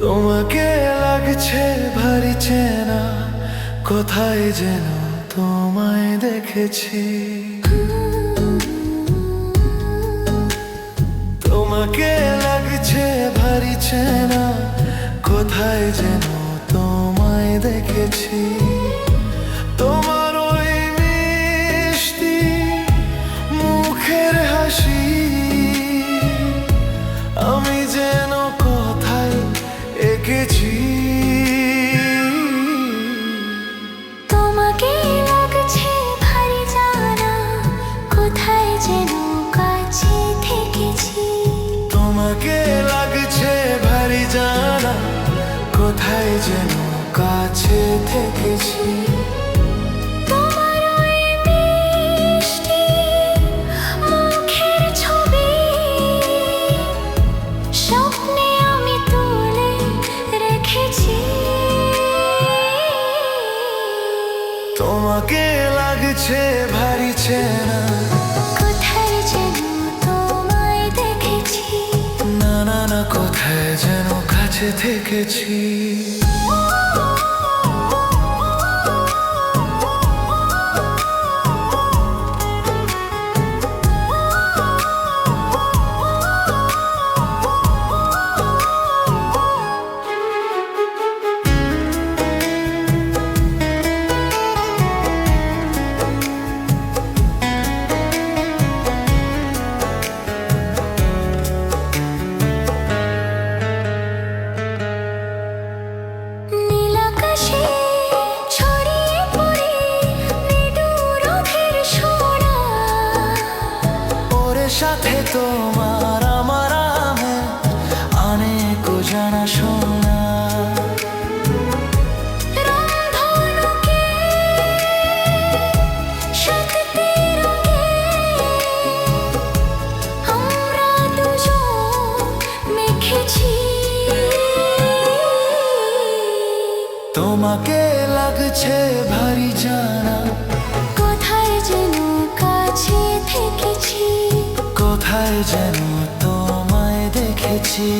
তোমাকে লাগছে ভারী চেনা, কোথায় যেন তোমায় দেখেছি। তোমাকে লাগছে ভারী চেনা, কোথায় যেন তোমায় দেখেছি। তোমার ওই মিষ্টি মুখের হাসি তোমাকে লাগছে ভারী জানা কোথায় যেন কাছে থেকেছি। তোমাকে লাগছে ভারী চেনা কোথায় যেন কাছে থেকেছি। সাথে তোমার আমার আমে অনেক জানা শোনা। তোমাকে লাগছে ভারী জানা কোথায় যেন তোমায় দেখেছি।